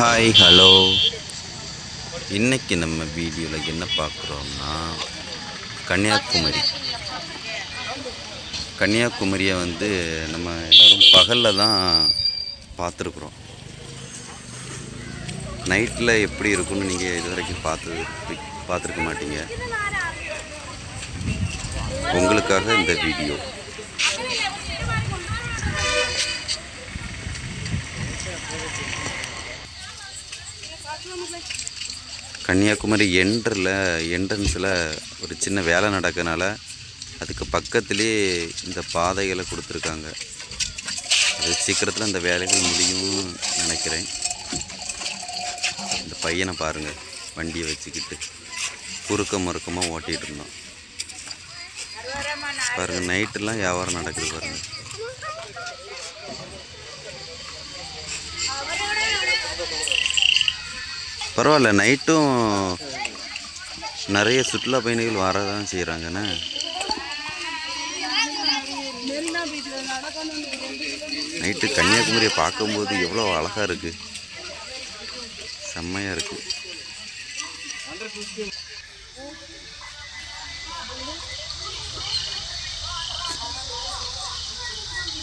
Hi hello இன்றைக்கி நம்ம வீடியோவில் என்ன பார்க்குறோம்னா கன்னியாகுமரி. கன்னியாகுமரியை வந்து நம்ம எல்லோரும் பகலில் தான் பார்த்துருக்குறோம். நைட்டில் எப்படி இருக்கும்னு நீங்கள் இது வரைக்கும் பார்த்து பார்த்துருக்க மாட்டீங்க. உங்களுக்காக இந்த வீடியோ. கன்னியாகுமரி என்ட்ரில் என்ட்ரன்ஸில் ஒரு சின்ன வேலை நடக்கனால அதுக்கு பக்கத்துலேயே இந்த பாதைகளை கொடுத்துருக்காங்க. அது சீக்கிரத்தில் அந்த வேலைகள் முடியும்னு நினைக்கிறேன். இந்த பையனை பாருங்கள் வண்டியை வச்சுக்கிட்டு குறுக்க முறுக்கமாக ஓட்டிகிட்டு இருந்தோம் பாருங்கள் நைட்டெல்லாம் வியாபாரம் நடக்குது பாருங்கள் பரவாயில்ல நைட்டும் நிறைய சுற்றுலா பயணிகள் வரதான் செய்கிறாங்கண்ணே நைட்டு கன்னியாகுமரியை பார்க்கும்போது எவ்வளோ அழகாக இருக்குது செம்மையாக இருக்குது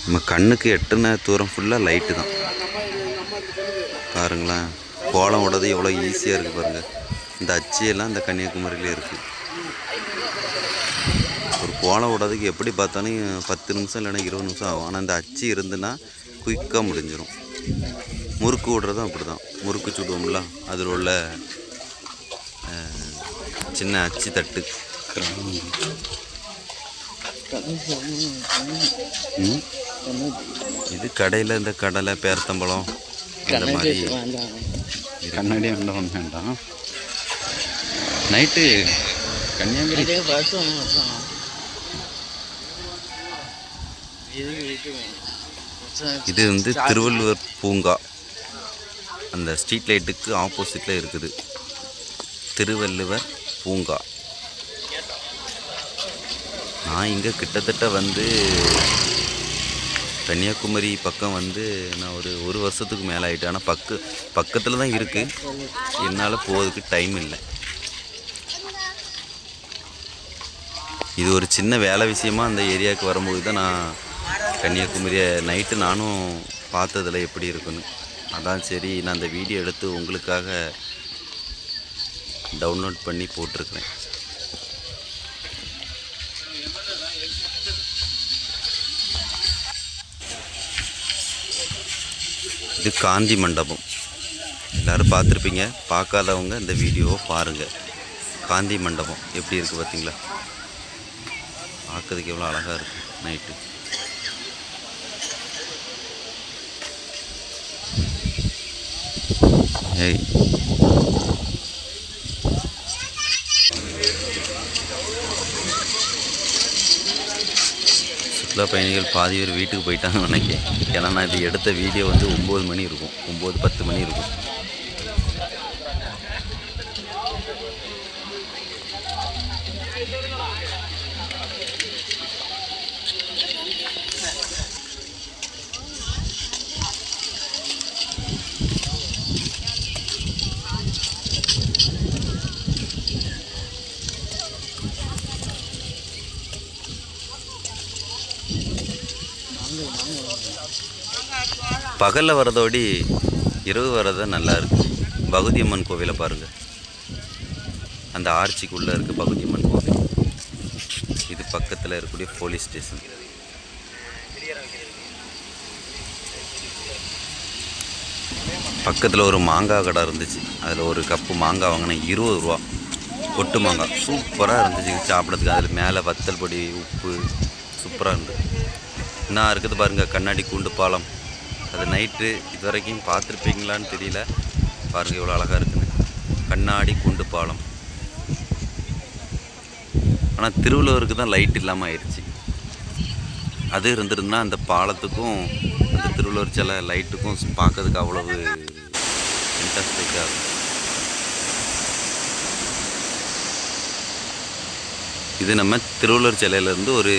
நம்ம கண்ணுக்கு எட்டுன தூரம் ஃபுல்லாக லைட்டு தான். பாருங்களேன். கோலம் விடுறது எவ்வளோ ஈஸியாக இருக்குது பாருங்கள் இந்த அச்சியெல்லாம் இந்த கன்னியாகுமரியிலே இருக்குது ஒரு கோலம் விடுறதுக்கு எப்படி பார்த்தாலும் பத்து நிமிஷம் இல்லைன்னா இருபது நிமிஷம் ஆகும். ஆனால் இந்த அச்சு இருந்துன்னா குயிக்காக முடிஞ்சிடும் முறுக்கு விடுறதும் அப்படி தான் முறுக்கு சுடுவோம்ல அதில் உள்ள சின்ன அச்சு தட்டு. இது கடையில் இந்த கடலை பேர்த்தம்பழம் இந்த மாதிரி. கண்ணாடி வேண்டாம் வேண்டாம். நைட்டு கன்னியாகுமரி இது வந்து திருவள்ளுவர் பூங்கா. அந்த ஸ்ட்ரீட் லைட்டுக்கு ஆப்போசிட்டில் இருக்குது. திருவள்ளுவர் பூங்கா. நான் இங்கே கிட்டத்தட்ட வந்து கன்னியாகுமரி பக்கம் வந்து நான் ஒரு ஒரு வருஷத்துக்கு மேலே ஆகிட்டேன் ஆனால் பக்க பக்கத்தில் தான் இருக்குது என்னால் போகிறதுக்கு டைம் இல்லை. இது ஒரு சின்ன வேலை விஷயமாக அந்த ஏரியாவுக்கு வரும்போது தான் நான் கன்னியாகுமரியை நைட்டு நானும் பார்த்ததில் எப்படி இருக்குன்னு. அதான் சரி நான் அந்த வீடியோ எடுத்து உங்களுக்காக டவுன்லோட் பண்ணி போட்டிருக்கிறேன். இது காந்தி மண்டபம். எல்லோரும் பார்த்துருப்பீங்க. பார்க்காதவங்க இந்த வீடியோவை பாருங்கள் காந்தி மண்டபம் எப்படி இருக்குது பார்த்தீங்களா? பார்க்கறதுக்கு எவ்வளோ அழகாக இருக்குது நைட்டு ஏய் சுற்றுலா பயணிகள் பாதி பேர் வீட்டுக்கு போயிட்டாங்கன்னு நினைக்கிறேன். ஏன்னா நான் இது எடுத்த வீடியோ வந்து ஒம்பது மணி இருக்கும். ஒம்பது பத்து மணி இருக்கும். பகலில் வரதோடி இரவு வரது நல்லா இருக்குது பகுதி அம்மன் கோவிலை பாருங்கள் அந்த ஆர்ச்சிக்குள்ளே இருக்குது பகுதி அம்மன் கோவில். இது பக்கத்தில் இருக்கக்கூடிய போலீஸ் ஸ்டேஷன். பக்கத்தில் ஒரு மாங்காய் கடை இருந்துச்சு. அதில் ஒரு கப்பு மாங்காய் வாங்கினேன் இருபது ரூபா. ஒட்டு மாங்காய் சூப்பராக இருந்துச்சு. சாப்பிட்றதுக்கு. அதில் மேலே வத்தல் பொடி உப்பு. சூப்பராக இருந்தது என்ன இருக்குது பாருங்கள் கண்ணாடி கூண்டு பாலம். அது நைட்டு இது வரைக்கும் பார்த்துருப்பீங்களான்னு தெரியல. பாருங்கள் இவ்வளோ அழகாக இருக்குன்னு. கண்ணாடி கூண்டு பாலம். ஆனால் திருவள்ளுவருக்கு தான் லைட் இல்லாமல் ஆயிடுச்சு. அது இருந்திருந்தா அந்த பாலத்துக்கும் அந்த திருவள்ளுவர் சிலை லைட்டுக்கும் பார்க்கறதுக்கு அவ்வளவு இன்ட்ரெஸ்டிங்காக இருக்கும் இது நம்ம திருவள்ளுவர் சிலையிலேருந்து ஒரு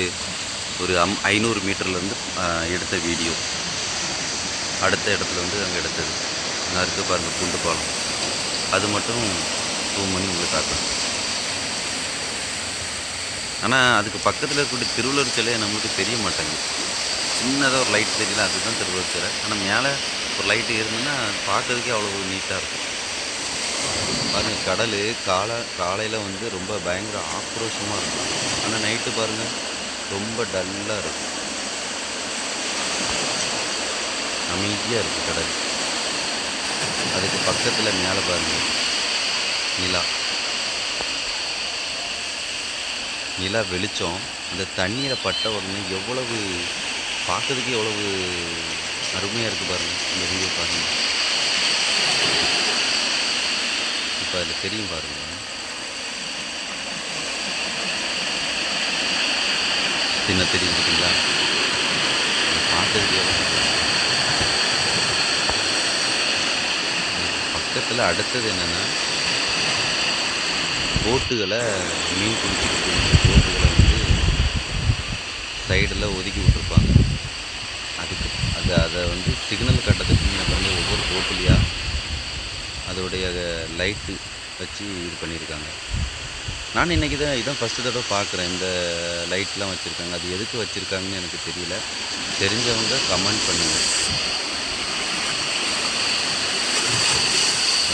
ஒரு அம் ஐநூறு மீட்டர்லேருந்து எடுத்த வீடியோ. அடுத்த இடத்துல வந்து அங்கே எடுத்தது. நான் இருக்க பாருங்கள் குண்டு பாலம். அது மட்டும் டூ மணி உங்களுக்கு காட்டும் ஆனால் அதுக்கு பக்கத்தில் இருக்கக்கூடிய திருவள்ளுவர் சிலையை நம்மளுக்கு தெரிய மாட்டேங்குது. சின்னதாக ஒரு லைட் தெரியல அதுதான் திருவள்ளுவர் சிலை. ஆனால் மேலே ஒரு லைட்டு இருந்ததுன்னா பார்க்கறதுக்கே அவ்வளோ நீட்டாக இருக்கும். பாருங்கள் கடல் காலை காலையில் வந்து ரொம்ப பயங்கர ஆக்ரோஷமாக இருக்கும். ஆனால் நைட்டு பாருங்கள் ரொம்ப டல்லாக இருக்கும் அமைதியாக இருக்குது கடல். அதுக்கு பக்கத்தில் மேலே பாருங்கள் நிலா. நிலா வெளிச்சம். அந்த தண்ணீரை பட்ட உடனே எவ்வளவு பார்க்கறதுக்கு எவ்வளவு அருமையாக இருக்குது பாருங்கள் இந்த வீடியோ பாருங்கள் இப்போ அதில் தெரியும் பாருங்கள் சின்ன தெரியும் பார்த்தது பக்கத்தில் அடுத்தது என்னென்னா போட்டுகளை மீன் பிடிச்சிக்கிட்டு போட்டுகளை வந்து சைடில் ஒதுக்கி விட்ருப்பாங்க அதுக்கு அது அதை வந்து சிக்னல் கட்டத்துக்கு முன்ன வந்து ஒவ்வொரு போட்டுலையாக அதோடைய லைட்டு வச்சு இது பண்ணியிருக்காங்க. நான் இன்றைக்கி தான் இதான் ஃபஸ்ட்டு தடவை பார்க்குறேன். இந்த லைட்லாம் வச்சுருக்காங்க. அது எதுக்கு வச்சுருக்காங்கன்னு எனக்கு தெரியல. தெரிஞ்சவங்க கமெண்ட் பண்ணுங்கள்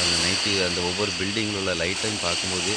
அந்த நைட்டு அந்த ஒவ்வொரு பில்டிங்கில் உள்ள லைட்டையும் பார்க்கும்போது